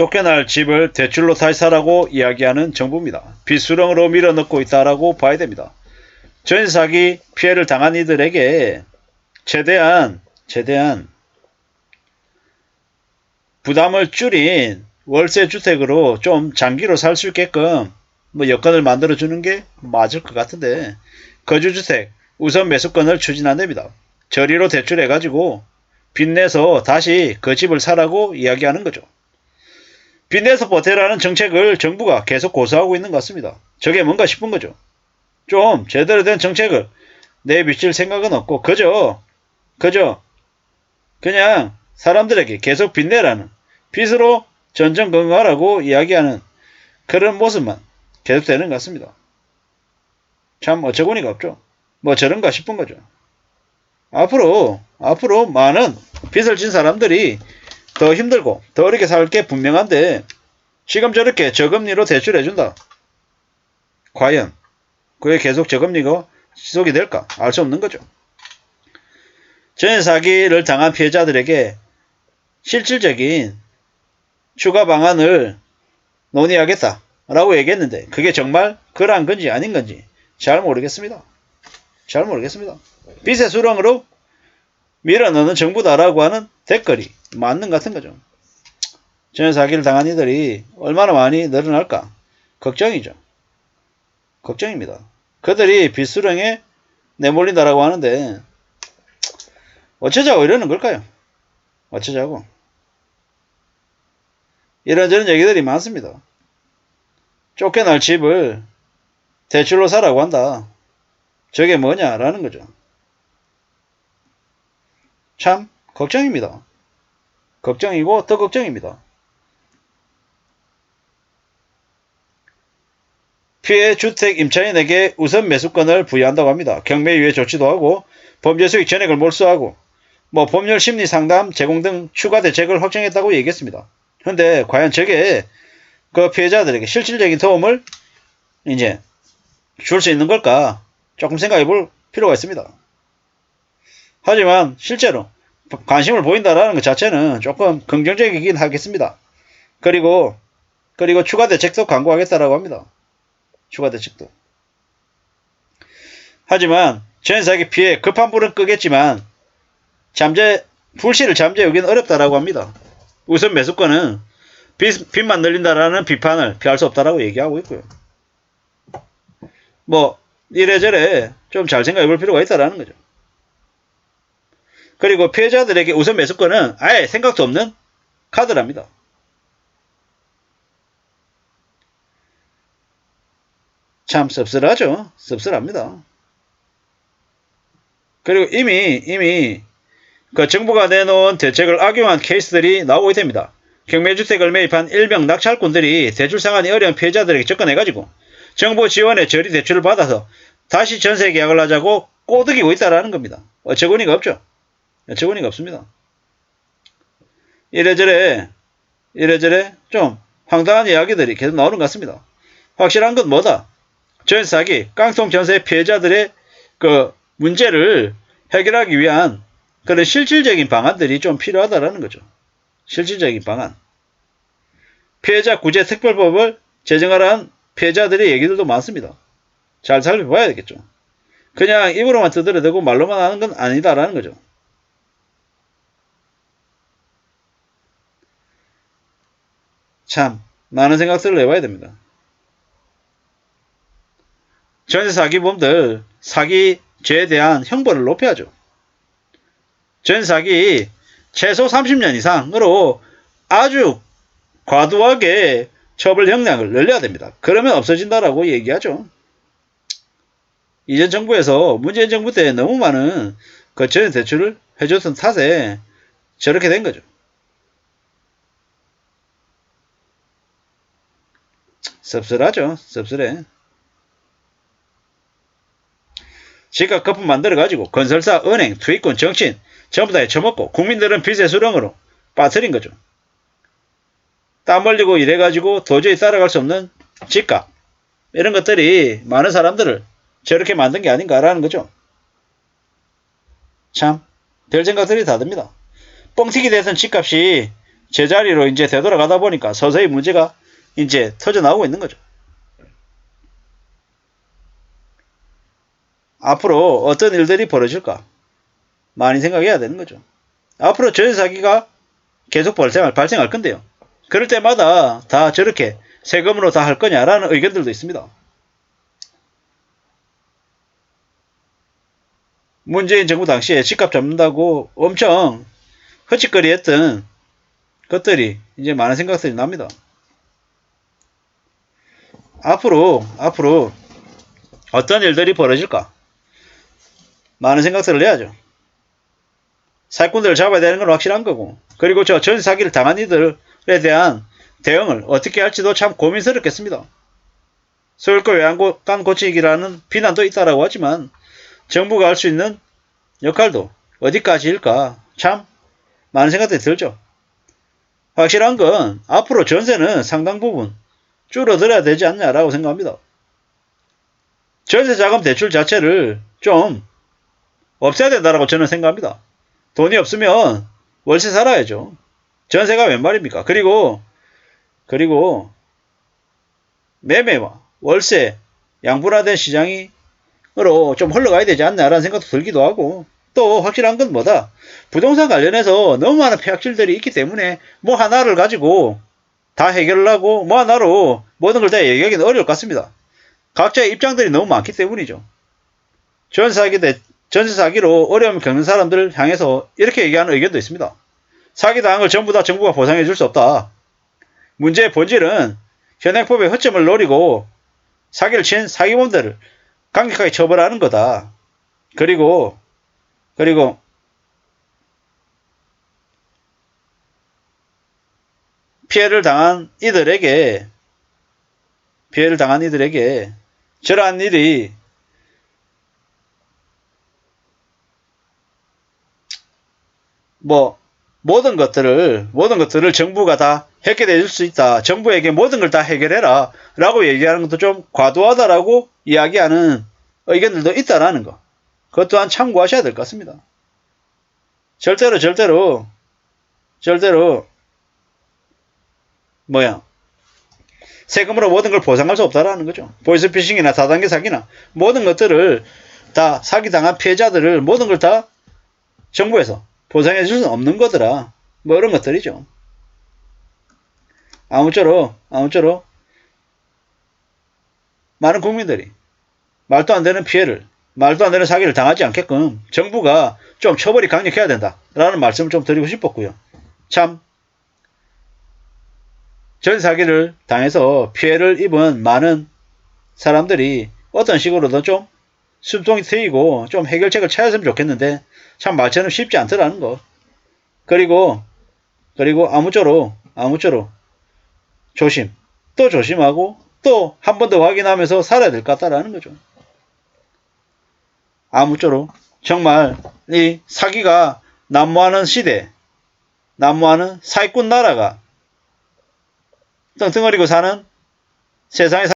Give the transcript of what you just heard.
쫓겨날 집을 대출로 다시 사라고 이야기하는 정부입니다. 빚수렁으로 밀어넣고 있다라고 봐야 됩니다. 전세 사기 피해를 당한 이들에게 최대한 최대한 부담을 줄인 월세 주택으로 좀 장기로 살 수 있게끔 뭐 여건을 만들어 주는 게 맞을 것 같은데 거주 주택 우선 매수권을 추진한답니다. 저리로 대출해 가지고 빚내서 다시 그 집을 사라고 이야기하는 거죠. 빚내서 버텨라는 정책을 정부가 계속 고수하고 있는 것 같습니다. 저게 뭔가 싶은 거죠. 좀 제대로 된 정책을 내비칠 생각은 없고 그저 그저 그냥 사람들에게 계속 빚내라는 빚으로 전전긍긍하라고 이야기하는 그런 모습만 계속되는 것 같습니다. 참 어처구니가 없죠. 뭐 저런가 싶은 거죠. 앞으로 앞으로 많은 빚을 진 사람들이 더 힘들고 더 어렵게 살 게 분명한데 지금 저렇게 저금리로 대출해준다. 과연 그게 계속 저금리가 지속이 될까? 알 수 없는 거죠. 전세 사기를 당한 피해자들에게 실질적인 추가 방안을 논의하겠다 라고 얘기했는데 그게 정말 그러한 건지 아닌 건지 잘 모르겠습니다. 잘 모르겠습니다. 빚의 수렁으로 밀어넣는 정부다라고 하는 댓글이 맞는 것 같은 거죠. 전세 사기를 당한 이들이 얼마나 많이 늘어날까 걱정이죠. 걱정입니다. 그들이 빚수렁에 내몰린다라고 하는데 어쩌자고 이러는 걸까요? 어쩌자고. 이런저런 얘기들이 많습니다. 쫓겨날 집을 대출로 사라고 한다. 저게 뭐냐라는 거죠. 참 걱정입니다. 걱정이고 더 걱정입니다. 피해 주택 임차인에게 우선 매수권을 부여한다고 합니다. 경매유예 조치도 하고 범죄 수익 전액을 몰수하고 뭐 법률 심리 상담 제공 등 추가 대책을 확정했다고 얘기했습니다. 근데 과연 저게 그 피해자들에게 실질적인 도움을 이제 줄 수 있는 걸까? 조금 생각해 볼 필요가 있습니다. 하지만 실제로 관심을 보인다라는 것 자체는 조금 긍정적이긴 하겠습니다. 그리고 그리고 추가 대책도 강구하겠다라고 합니다. 추가 대책도. 하지만 전사기 피해 급한 불은 끄겠지만 잠재 불씨를 잠재우기는 어렵다라고 합니다. 우선 매수권은 빚, 빚만 늘린다라는 비판을 피할 수 없다라고 얘기하고 있고요. 뭐 이래저래 좀 잘 생각해 볼 필요가 있다라는 거죠. 그리고 피해자들에게 우선 매수권은 아예 생각도 없는 카드랍니다. 참 씁쓸하죠. 씁쓸합니다. 그리고 이미 이미 그 정부가 내놓은 대책을 악용한 케이스들이 나오고 있답니다. 경매주택을 매입한 일명 낙찰꾼들이 대출 상환이 어려운 피해자들에게 접근해가지고 정부 지원의 저리 대출을 받아서 다시 전세 계약을 하자고 꼬드기고 있다라는 겁니다. 어처구니가 없죠. 어처구니가 없습니다. 이래저래 이래저래 좀 황당한 이야기들이 계속 나오는 것 같습니다. 확실한 건 뭐다? 전세 사기, 깡통 전세 피해자들의 그 문제를 해결하기 위한 그런 실질적인 방안들이 좀 필요하다라는 거죠. 실질적인 방안. 피해자 구제 특별법을 제정하라는 피해자들의 얘기들도 많습니다. 잘 살펴봐야 되겠죠. 그냥 입으로만 두드려대고 말로만 하는 건 아니다라는 거죠. 참 많은 생각들을 해봐야 됩니다. 전세 사기범들 사기죄에 대한 형벌을 높여야죠. 전세 사기 최소 30년 이상으로 아주 과도하게 처벌 형량을 늘려야 됩니다. 그러면 없어진다라고 얘기하죠. 이전 정부에서 문재인 정부 때 너무 많은 그 전세 대출을 해줬던 탓에 저렇게 된 거죠. 씁쓸하죠. 씁쓸해. 지가 거품 만들어가지고 건설사, 은행, 투기꾼, 정치인 전부 다 해쳐먹고 국민들은 빚의 수렁으로 빠뜨린 거죠. 땀 흘리고 이래가지고 도저히 따라갈 수 없는 집값 이런 것들이 많은 사람들을 저렇게 만든 게 아닌가라는 거죠. 참 별 생각들이 다 듭니다. 뻥튀기 대선 집값이 제자리로 이제 되돌아가다 보니까 서서히 문제가 이제 터져 나오고 있는 거죠. 앞으로 어떤 일들이 벌어질까 많이 생각해야 되는 거죠. 앞으로 전세 사기가 계속 발생할, 발생할 건데요. 그럴 때마다 다 저렇게 세금으로 다 할 거냐라는 의견들도 있습니다. 문재인 정부 당시에 집값 잡는다고 엄청 허짓거리 했던 것들이 이제 많은 생각들이 납니다. 앞으로, 앞으로 어떤 일들이 벌어질까? 많은 생각들을 해야죠. 사기꾼들을 잡아야 되는 건 확실한 거고, 그리고 저 전세 사기를 당한 이들에 대한 대응을 어떻게 할지도 참 고민스럽겠습니다. 서울권 외양간 고치기라는 비난도 있다라고 하지만 정부가 할 수 있는 역할도 어디까지일까 참 많은 생각들이 들죠. 확실한 건 앞으로 전세는 상당 부분 줄어들어야 되지 않냐라고 생각합니다. 전세 자금 대출 자체를 좀 없애야 된다라고 저는 생각합니다. 돈이 없으면 월세 살아야죠. 전세가 웬 말입니까? 그리고 그리고 매매와 월세 양분화된 시장이 으로 좀 흘러가야 되지 않나라는 생각도 들기도 하고 또 확실한 건 뭐다 부동산 관련해서 너무 많은 폐악질들이 있기 때문에 뭐 하나를 가지고 다 해결을 하고 뭐 하나로 모든 걸 다 얘기하기는 어려울 것 같습니다. 각자의 입장들이 너무 많기 때문이죠. 전사기 대 전세 사기로 어려움을 겪는 사람들을 향해서 이렇게 얘기하는 의견도 있습니다. 사기 당한 걸 전부 다 정부가 보상해 줄 수 없다. 문제의 본질은 현행법의 허점을 노리고 사기를 친 사기범들을 강력하게 처벌하는 거다. 그리고 그리고 피해를 당한 이들에게 피해를 당한 이들에게 저러한 일이 뭐 모든 것들을 모든 것들을 정부가 다 해결해 줄 수 있다. 정부에게 모든 걸 다 해결해라. 라고 얘기하는 것도 좀 과도하다라고 이야기하는 의견들도 있다라는 거. 그것 또한 참고하셔야 될 것 같습니다. 절대로 절대로 절대로 뭐야 세금으로 모든 걸 보상할 수 없다라는 거죠. 보이스피싱이나 다단계 사기나 모든 것들을 다 사기당한 피해자들을 모든 걸 다 정부에서 보상해 줄 수는 없는 거더라. 뭐 이런 것들이죠. 아무쪼록 아무쪼록 많은 국민들이 말도 안 되는 피해를 말도 안 되는 사기를 당하지 않게끔 정부가 좀 처벌이 강력해야 된다라는 말씀을 좀 드리고 싶었고요. 참 전 사기를 당해서 피해를 입은 많은 사람들이 어떤 식으로든 좀 숨통이 트이고 좀 해결책을 찾았으면 좋겠는데 참 말처럼 쉽지 않더라는 거. 그리고 그리고 아무쪼록 아무쪼록 조심 또 조심하고 또 한 번 더 확인하면서 살아야 될 것 같다라는 거죠. 아무쪼록 정말 이 사기가 난무하는 시대, 난무하는 사기꾼 나라가 떵떵거리고 사는 세상에